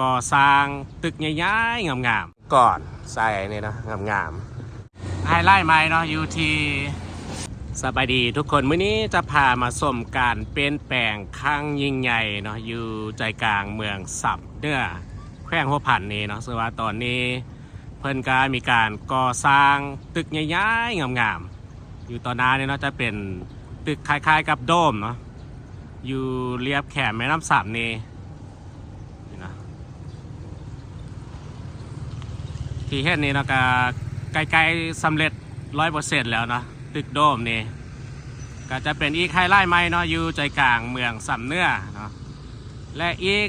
ก่อสร้างตึกใหญ่ๆงามๆก่อนใส่นี่เนาะงามๆไฮไลท์ใหม่เนาะอยู่ที่สบายดีทุกคนมื้อนี้จะพามาชมการเปลี่ยนแปลงครั้งยิ่งใหญ่เนาะอยู่ใจกลางเมืองสับเนื้อแขวงหัวผันนี่เนาะซึ่งว่าตอนนี้เพิ่นก็มีการก่อสร้างตึกใหญ่ๆงามๆอยู่ตอนหน้านี่เนาะจะเป็นตึกคล้ายๆกับโดมเนาะอยู่เรียบแขมแม่น้ำสับนี่นี่นะ ที่เห็นนี่เนาะก็ใกล้ๆสำเร็จร้อยเปอร์เซ็นต์แล้วเนาะตึกโดมนี่ก็จะเป็นอีกไฮไลท์ใหม่เนาะอยู่ใจกลางเมืองสำเนื้อเนาะและอีก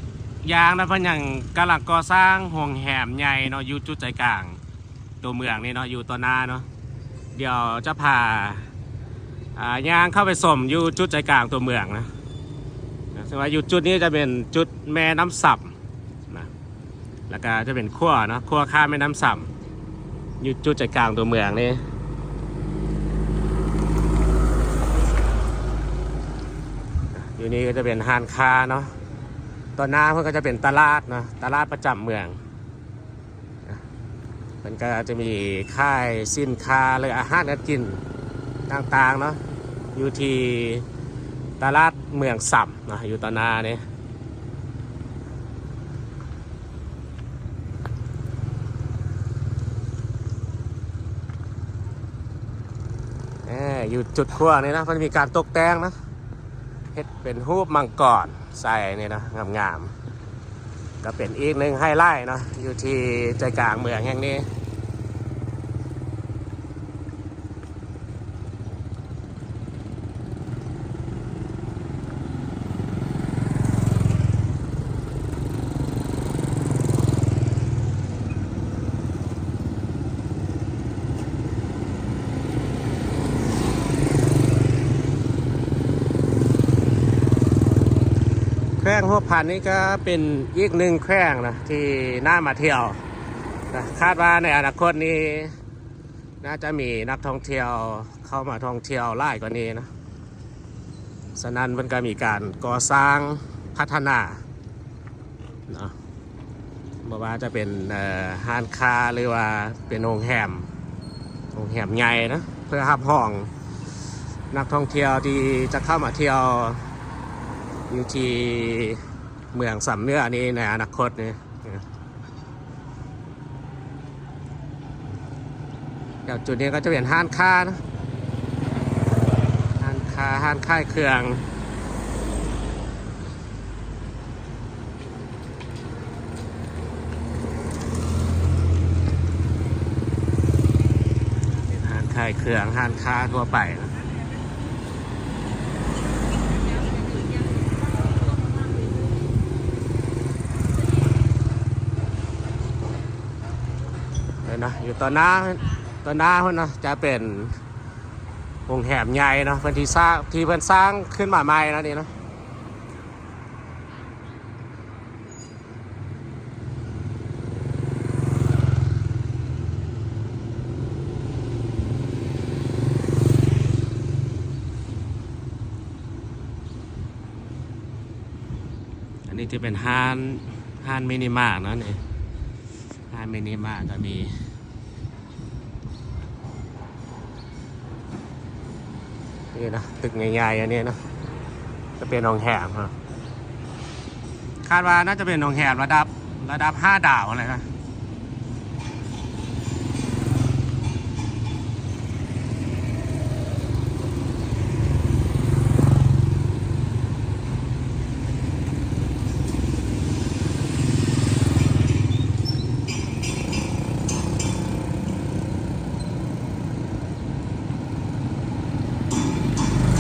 อย่างนะเพิ่นยังกำลังก่อสร้างห่วงแหมใหญ่เนาะอยู่จุดใจกลาง ตัวเมืองนี่เนาะอยู่ตัวหน้าเนาะเดี๋ยวจะพาอ่ายางเข้าไปสมอยู่จุดใจกลางตัวเมืองนะนะซึ่งว่าอยู่จุดนี้จะเป็นจุดแม่น้ำสับ แล้วก็จะเป็นขั้วเนอะขั้วข้ามแม่น้ำสับอยู่จุดใจกลางตัวเมืองนี่อยู่นี่ก็จะเป็นห้านค้าเนาะตอนหน้ามันก็จะเป็นตลาดเนาะตลาดประจำเมืองมันก็จะมีค่ายสินค้าหรืออาหารการกินต่างๆเนาะอยู่ที่ตลาดเมืองสัมนะอยู่ตอนหนานี่ยเอยอยู่จุดขั้วนี่นะมันมีการตกแต่งนะเฮ็ดเป็นรูปมังกรใส่นี่นะงามๆก็เป็นอีกหนึ่งไฮไลท์เนาะอยู่ที่ใจกลางเมืองแห่งนี้ หัวพันนี่ก็เป็นอีกหนึ่งแขวงนะที่น่ามาเที่ยวนะคาดว่าในอนาคตนี้ น่าจะมีนักท่องเที่ยวเข้ามาท่องเที่ยวหลายกว่านี้นะฉะนั้นมันก็มีการก่อสร้างพัฒนาเนาะบอกว่าจะเป็นห้านค้าหรือว่าเป็นโรงแรมโรงแรมใหญ่นะเพื่อรับห้องนักท่องเที่ยวที่จะเข้ามาเที่ยว อยู่ที่เมืองสำเนื้อนี้ในอนาคตนี่เดี๋ยวจุดนี้ก็จะเป็นห้านค้านะห้านค้าห้านค่ายเครื่องห้านค่ายเครื่องห้านค้าทั่วไปนะ นะอยู่ตอนหน้าตอนหน้าเพิ่นนะจะเป็นวงแหมใหญ่เนาะเพิ่นที่สร้างที่เพิ่นสร้างขึ้นมาใหม่นะนี่นะอันนี้จะเป็นห้านห้านมินิมาร์ทนะนี่ห้านมินิมาร์ทจะมี นี่นะตึกใหญ่ๆอันนี้นะจะเป็นนองแหมครับคาดว่าน่าจะเป็นนองแหมระดับระดับห้าดาวอะไรนะ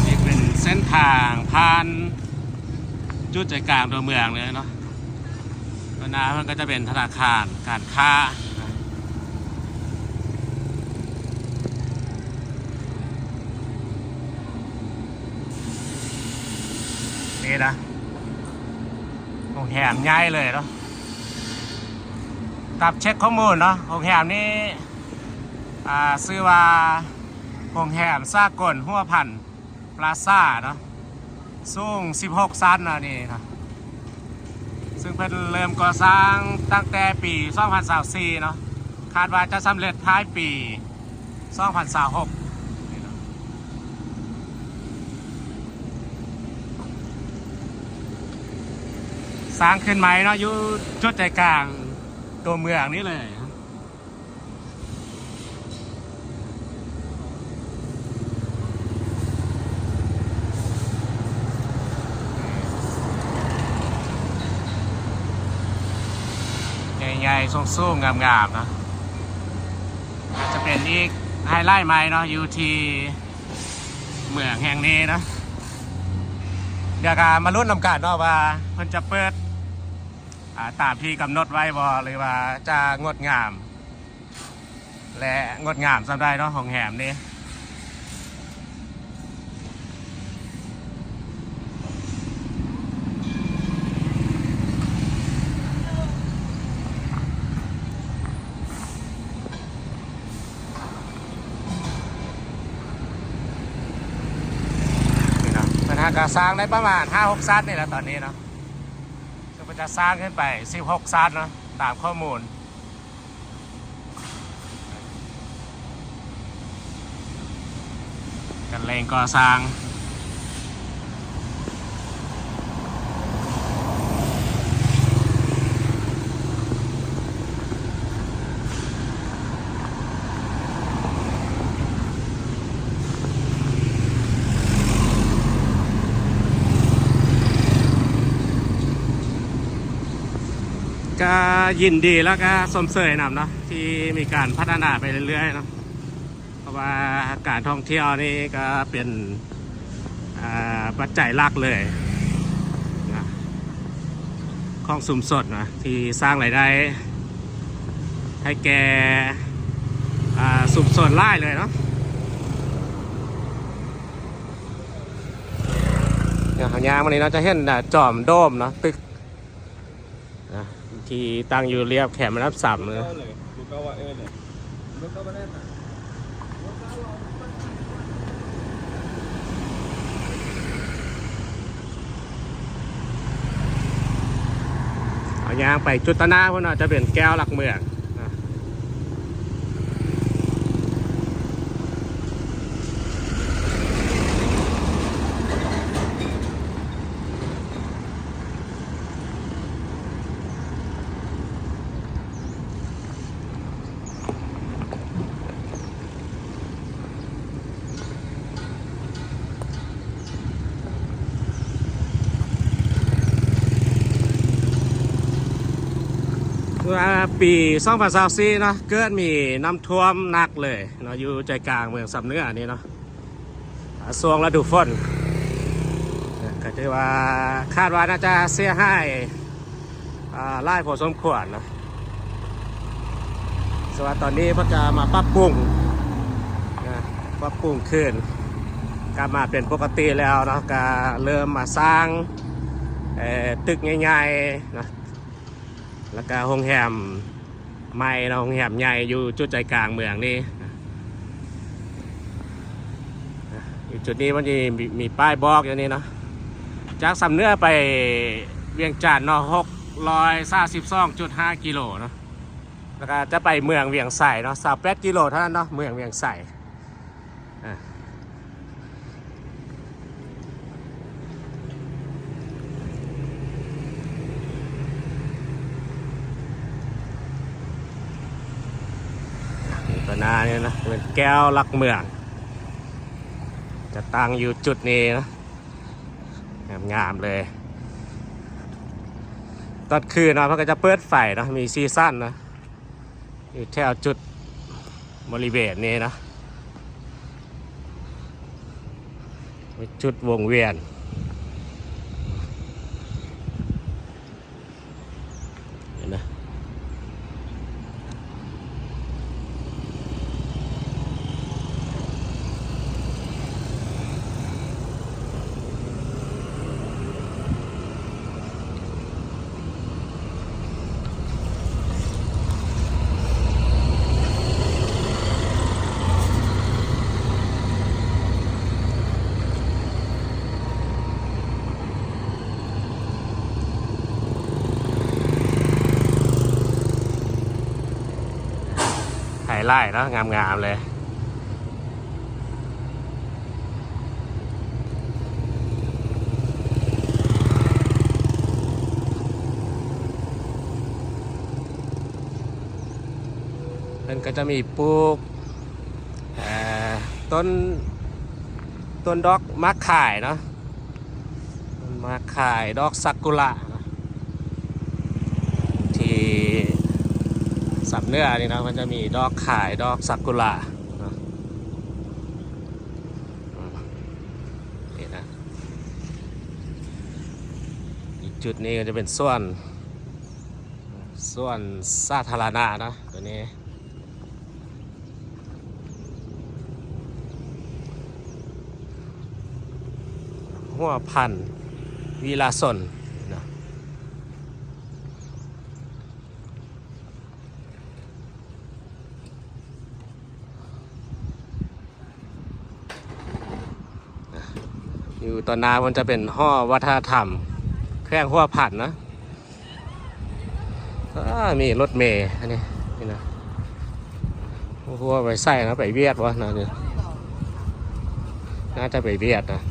นี่เป็นเส้นทางผ่านจุดใจ กลางตัวเมืองเลยเนาะตอนน้ามันก็จะเป็นธนาคารการค้านะนี่นะโรงแรมใหญ่เลยเนาะกับเช็คข้อมูลเนาะโรงแรมนี้อ่าซื้อว่าโรงแรมซากลหัวพันปลาซ่าเนาะสูง 16ซันนะนี่นะ ซึ่งซึ่งเพิ่นเริ่มก่อสร้างตั้งแต่ปี2024เนาะคาดว่าจะสำเร็จท้ายปี2026สร้างขึ้นไหมเนาะอยู่จุดใจกลางตัวเมืองนี่เลย ใหญ่ๆ สูงๆงามๆนะอาจจะเป็นอีกไฮไลท์ใหม่เนาะอยู่ที่เมืองแห่งนี้นะเดี๋ยวก็มาลุ้นนำการเนาะว่าเพิ่นจะเปิดตามที่กำหนดไว้บอหรือว่าจะงดงาม และงดงามสำได้เนาะของแหมนี้นี่เนาะมันหา กสร้างได้ประมาณ5-6ซัดนี่แหละตอนนี้เนาะคือจะสร้างขึ้นไป16ซัดเนาะตามข้อมูลกันเลงก่อสร้าง ก็ ยินดีแล้วก็สมเสยนำเนาะที่มีการพัฒนาไปเรื่อยๆเนาะเพราะว่าการท่องเที่ยวนี่ก็เป็นปัจจัยหลักเลยนะของสุมสดนะที่สร้างรายได้ ให้แกสุมสดไล่เลยเนาะอย่างหางยางวันนี้เราจะเห็นจอมโดมเนาะตึก ที่ตั้งอยู่เรียบแขมรับสัมเลยเอายางไปจุดตะนาพวกน่ะจะเป็นแก้วหลักเมือง นะเมื่อปี2024เนาะเกิดมีน้ำท่วมหนักเลยเนาะอยู่ใจกลางเมืองสำเนื้อนี่เนาะอ่าช่วงฤดูฝนก็ถือว่าคาดว่าน่าจะเสียหายอ่าไล่พอสมควรเนาะสว่าตอนนี้เพิ่งจะมาปรับปรุงนะปรับปรุงขึ้นกลับมาเป็นปกติแล้วเนาะก็เริ่มมาสร้างตึกใหญ่ๆนะ แล้วก็โรงแรมใหม่เนาะโรงแรมใหญ่อยู่จุดใจกลางเมืองนี่อยู่จุดนี้มันจะมีมีป้ายบอกอย่างนี้เนาะจากสำเนื้อไปเวียงจันทน์เนาะหกร้อยสาสิบสองจุดห้ากิโลเนาะแล้วก็จะไปเมืองเวียงใส่เนาะสามแปดกิโลเท่านั้นเนาะเมืองเวียงใส่ ตัวนาเนี่ยนะเป็นแก้วลักเมือง จะตั้งอยู่จุดนี้นะงามๆเลยตอนคืนนะมันก็จะเปิดไฟนะมีซีซั่นนะอยู่แถวจุดบริเวณนี้นะจุดวงเวียน ไลท์เนาะงามๆเลย มันก็จะมีปลูกต้น ต้นดอกมะข่ายเนาะต้นมะข่ายดอกซากุระเนาะที่ สับเนื้อนี่นะมันจะมีดอกข่ายดอกซากุระนี่นะอีกจุดนี้ก็จะเป็นส่วนส่วนสาธารณะนะตัวนี้หัวพันวีลาสนนะ อยู่ตอนนามันจะเป็นห่อวัฒนธรรม แข้งหัวผันนะอ่ามีรถเมย์อันนี้นี่นะหัวไปใส่นะไปเวียดวะนะเนี่ยน่าจะไปเวียดนะ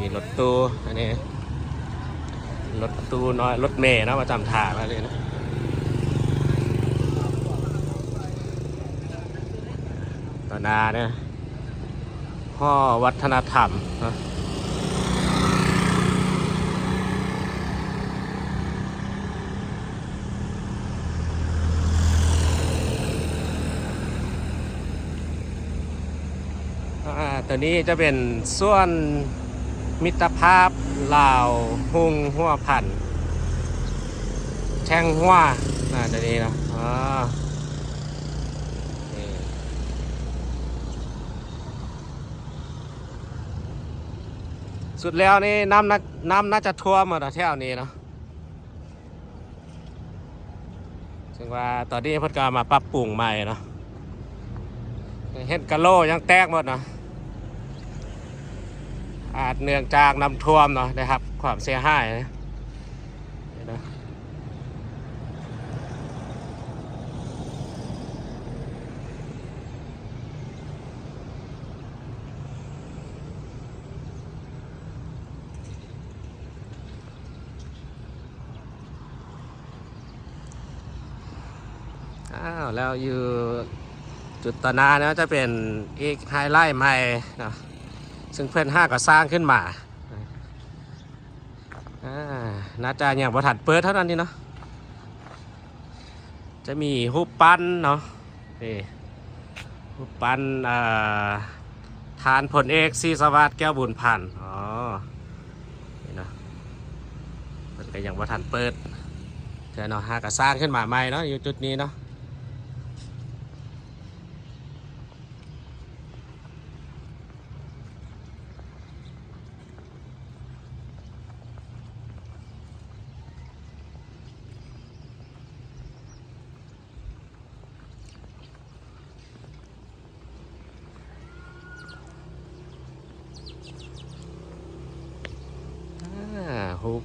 มีรถตู้อันนี้รถตู้น้อยรถเมย์นะประจำทางมาเลยนะ ตอนาเนี่ยห่อวัฒนธรรมนะอ่าตัวนี้จะเป็นส่วนมิตรภาพลาวหุงหัวพันแช่งหัวน่าจะนี้นะอ๋อนี่ สุดแล้วนี่น้ำน่าน้ำน่าจะท่วมหมดแถวนี้เนาะซึ่งว่าตอนนี้เพิ่นก็มาปรับปรุงใหม่เนาะเห็นกะโลยังแตกหมดเนาะอาจเนื่องจากน้ำท่วมเนาะนะครับ ความเสียหายนะนี่นะ อ้าวแล้วอยู่จุดตนาเนาะจะเป็นอีกไฮไลท์ใหม่เนาะซึ่งเพื่อนห้าก็สร้างขึ้นมาอ่าน่าจะอย่างประถัดเปิดเท่านั้นนี่เนาะจะมีรูปปั้นเนาะนี่รูปปั้นอ่าทานผลเอกซีสวัสดิ์แก้วบุญพันธ์อ๋อนี่เนาะมันก็ยังประถัดเปิดเดี๋ยวเนาะห้าก็สร้างขึ้นมาใหม่เนาะอยู่จุดนี้เนาะ อ่าฮุบ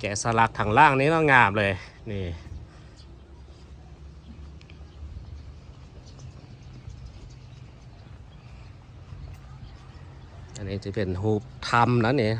แกะสลักทางล่างนี้ก็งามเลยนี่อันนี้จะเป็นหูบทำนะเนี่ย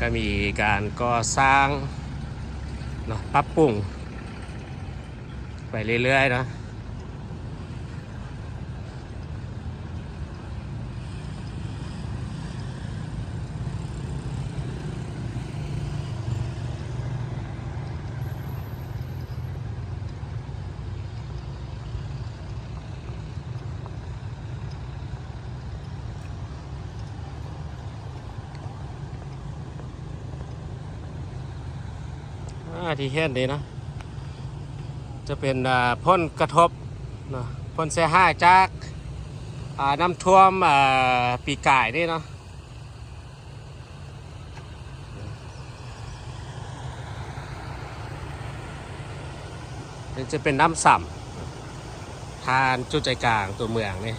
ก็มีการก่อสร้างเนาะปรับปรุงไปเรื่อยๆเนาะ ที่เห็นนี่นะจะเป็นพ่นกระทบนะพ่นเสียหายจากอ่าน้ำท่วมปีกายนี่เนาะจะเป็นน้ำส่ำทานจุดใจกลางตัวเมืองนี่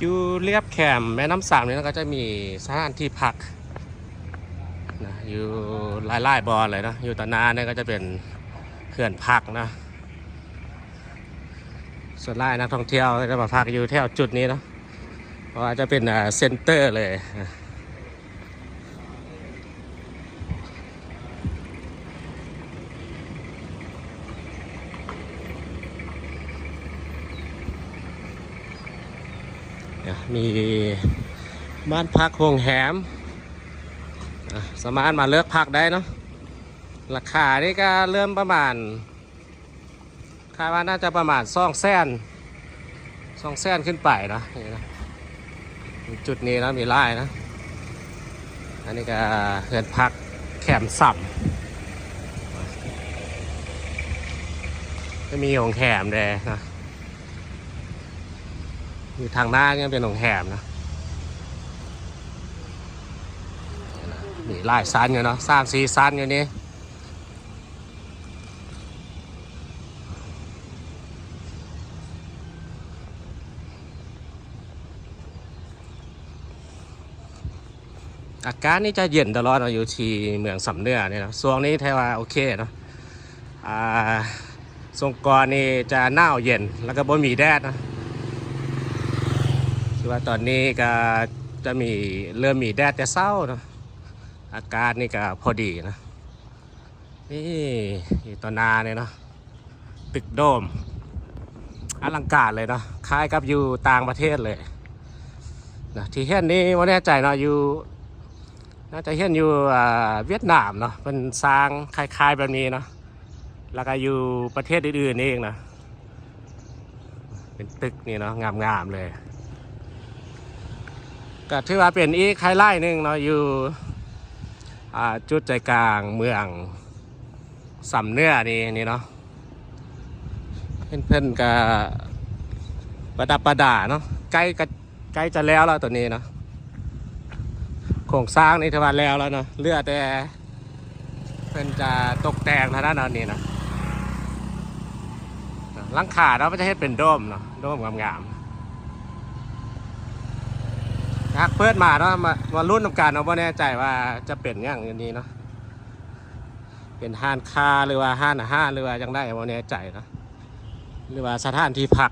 อยู่เรียบแคมแม่น้ำสามนี่ก็จะมีสถานที่พักนะอยู่หลายๆบอลเลยนะอยู่ตอนาเนี่ยก็จะเป็นเขื่อนพักนะส่วนไล่นักท่องเที่ยวก็จะมาพักอยู่แถวจุดนี้นะเพราะว่าจะเป็นเซ็นเตอร์เลยนะเนี่ย มีบ้านพักโรงแรมสามารถมาเลือกพักได้เนาะราคานี่ก็เริ่มประมาณคาดว่าน่าจะประมาณสองแสนสองแสนขึ้นไปเนาะนี่นะจุดนี้นะมีไล่นะ อันนี้ก็เขื่อนพักแคมสัมก็มีของแคมเลยนะ อยู่ทางหน้าเนี่ยเป็นของแคมนะมีไล่ซันอยู่เนาะสามสี่ซันอยู่นี่อากาศนี่จะเย็นตลอดเนาอยู่ที่เมืองสำเนือเนี่ยนะช่วงนี้ไทว่าโอเคเนาะอ่าสงกรานี่จะหนาวเย็นแล้วก็บ่มีแดดนะ คือว่าตอนนี้ก็จะมีเริ่มมีแดดแต่เศร้าเนะอากาศนี่ก็พอดีนะนี่อยู่ตอนนาเนี่ยเนาะตึกโดมอลังการเลยเนาะคล้ายกับอยู่ต่างประเทศเลยนะที่เห็นนี่ว่าแน่ใจเนาะอยู่น่าจะเห็นอยู่เวียดนามเนาะเป็นสร้างคล้ายๆแบบนี้เนาะแล้วก็อยู่ประเทศอื่นๆนี่เองนะเป็นตึกนี่เนาะงามๆเลย ก็ถือว่าเป็นอีกไฮไลท์หนึ่งเนาะอยู่จุดใจกลางเมืองสำเนื้อนี่นี่เนาะเพื่อนเพื่อนๆก็ประดับประดาเนาะใกล้กับใกล้จะแล้วแล้วตัวนี้เนาะโครงสร้างนี่ถือว่าแล้วแล้วเนาะเลือดแต่เพื่อนจะตกแต่งเท่านั้นเอานี่นะลังคาเนาะมันจะเฮ็ดเป็นโดมเนาะโดมงามๆ ทักเปิดมาเนาะมามารุ่นทำการเนาะว่าแน่ใจว่าจะเป็นอย่างนี้เนาะเป็นห้านคาหรือว่าห้านอาหารหรือว่ายังได้ว่าแน่ใจเนาะหรือว่าสถานที่พัก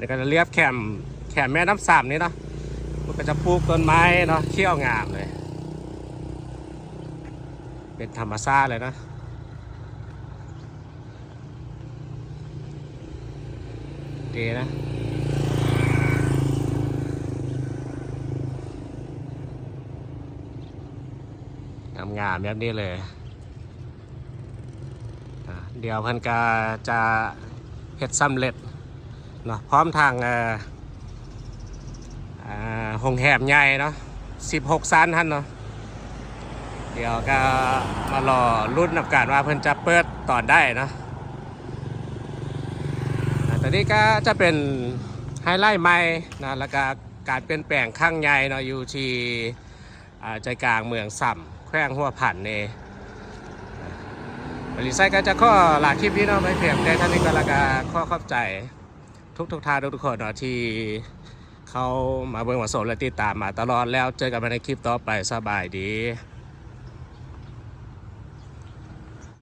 นนี้ก็จะเรียบแคมแคมแม่น้ำสามนี่เนาะมันก็จะปลูกต้นไม้เนาะเขี้ยวงามเลย เป็นธรรมชาติเลยนะดีนะงามๆแบบนี้เลยเดี๋ยวพันกาจะเฮ็ดสำเร็จ เนาะพร้อมทางเอ่ออ่าหงแหมใหญ่เนาะ16ซันท่านเนาะเดี๋ยวก็มารอรุ่นนับการว่าเพิ่นจะเปิดตอนได้เนาะแต่อันนี้ก็จะเป็นไฮไลท์ใหม่นะแล้วก็การเปลี่ยนแปลงข้างใหญ่เนาะอยู่ที่ใจกลางเมืองสัมแขวงหัวผันนี่บริษัทก็จะข้อหลากคลิปนี้เนาะไม่เพียงแต่ท่านนี้ก็และกาข้อข้าใจ ทุกทุกท่านทุกๆคนเนาะที่เขามาเบิ่งมาสมและติดตามมาตลอดแล้วเจอกันในคลิปต่อไปสบายดี